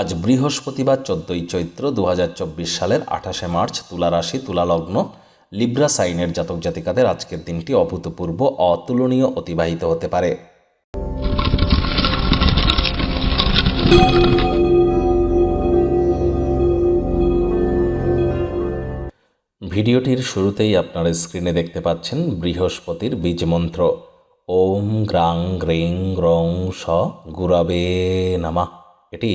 আজ বৃহস্পতিবার চোদ্দই চৈত্র দু হাজার চব্বিশ সালের আঠাশে মার্চ তুলা রাশি, তুলা লগ্ন, লিব্রা সাইনের জাতক জাতিকাদের আজকের দিনটি অভূতপূর্ব, অতুলনীয়, অতিবাহিত হতে পারে। ভিডিওটির শুরুতেই আপনারা স্ক্রিনে দেখতে পাচ্ছেন বৃহস্পতির বীজ মন্ত্র। ওম গ্রাং গ্রিং গ্রং স গুরাবে নামা। এটি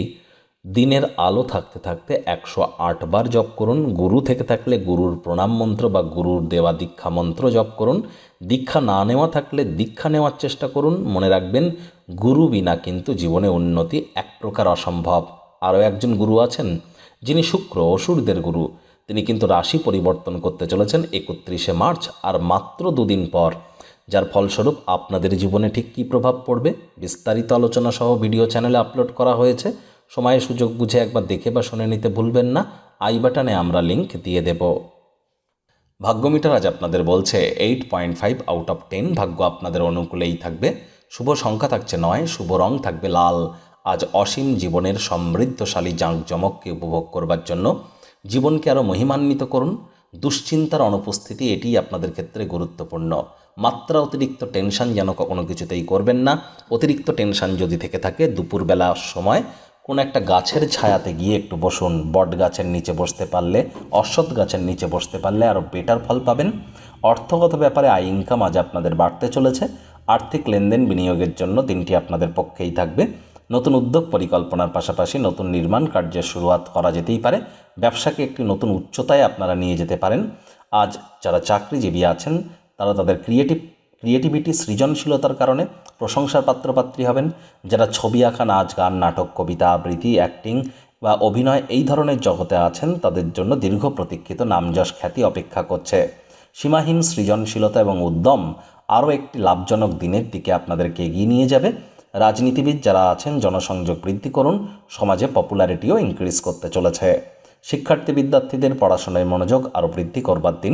দিনের আলো থাকতে থাকতে একশো বার জপ করুন, গুরু থেকে থাকলে গুরুর প্রণাম মন্ত্র বা গুরুর দেওয়া দীক্ষা মন্ত্র জপ করুন। দীক্ষা না নেওয়া থাকলে দীক্ষা নেওয়ার চেষ্টা করুন। মনে রাখবেন, গুরু বিনা কিন্তু জীবনে উন্নতি এক প্রকার অসম্ভব। আরও একজন গুরু আছেন, যিনি শুক্র অসুরদের গুরু। তিনি কিন্তু রাশি পরিবর্তন করতে চলেছেন একত্রিশে মার্চ, আর মাত্র দুদিন পর। যার ফলস্বরূপ আপনাদের জীবনে ঠিক কী প্রভাব পড়বে? বিস্তারিত আলোচনা সহ ভিডিও চ্যানেলে আপলোড করা হয়েছে। সময়ে সুযোগ বুঝে একবার দেখে বা শুনে নিতে ভুলবেন না। আই বাটনে আমরা লিংক দিয়ে দেব। ভাগ্যমিটার আজ আপনাদের বলছে eight point five out of ten ভাগ্য আপনাদের অনুকূলেই থাকবে। শুভ সংখ্যা থাকছে নয়, শুভ রং থাকবে লাল। আজ অসীম জীবনের সমৃদ্ধশালী জাঁকজমককে উপভোগ করবার জন্য জীবনকে আরও মহিমান্বিত করুন। দুশ্চিন্তার অনুপস্থিতি, এটিই আপনাদের ক্ষেত্রে গুরুত্বপূর্ণ। মাত্রা অতিরিক্ত টেনশন যেন কোনো কিছুতেই করবেন না। অতিরিক্ত টেনশন যদি থেকে থাকে দুপুরবেলা সময় কোনো একটা গাছের ছায়াতে গিয়ে একটু বসুন। বট গাছের নিচে বসতে পারলে, অশ্বত্থ গাছের নিচে বসতে পারলে আরও বেটার ফল পাবেন। অর্থগত ব্যাপারে আয় ইনকাম আজ আপনাদের বাড়তে চলেছে। আর্থিক লেনদেন বিনিয়োগের জন্য দিনটি আপনাদের পক্ষেই থাকবে। নতুন উদ্যোগ পরিকল্পনার পাশাপাশি নতুন নির্মাণ কার্যের শুরুয়াত করা যেতেই পারে। ব্যবসাকে একটি নতুন উচ্চতায় আপনারা নিয়ে যেতে পারেন। আজ যারা চাকরিজীবী আছেন, তারা তাদের ক্রিয়েটিভ ক্রিয়েটিভিটি সৃজনশীলতার কারণে প্রশংসার পাত্রপাত্রী হবেন যারা ছবি আঁকা, নাচ, গান, নাটক, কবিতা, আবৃত্তি, অ্যাক্টিং বা অভিনয় এই ধরনের জগতে আছেন, তাদের জন্য দীর্ঘ প্রতীক্ষিত নামযশ খ্যাতি অপেক্ষা করছে। সীমাহীন সৃজনশীলতা এবং উদ্যম আরও একটি লাভজনক দিনের দিকে আপনাদেরকে এগিয়ে নিয়ে যাবে। রাজনীতিবিদ যারা আছেন, জনসংযোগ বৃদ্ধি করুন, সমাজে পপুলারিটিও ইনক্রিজ করতে চলেছে। শিক্ষার্থী বিদ্যার্থীদের পড়াশোনায় মনোযোগ আরও বৃদ্ধি করবার দিন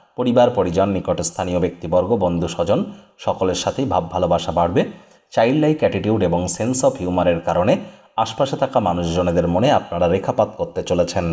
পরিবার, পরিজন নিকটস্থানীয় ব্যক্তিবর্গ, বন্ধু, স্বজন, সকলের সাথেই ভাব, ভালোবাসা বাড়বে। চাইল্ড লাইক অ্যাটিটিউড এবং সেন্স অফ হিউমারের কারণে আশপাশে থাকা মানুষজনেদের মনে আপনারা রেখাপাত করতে চলেছেন।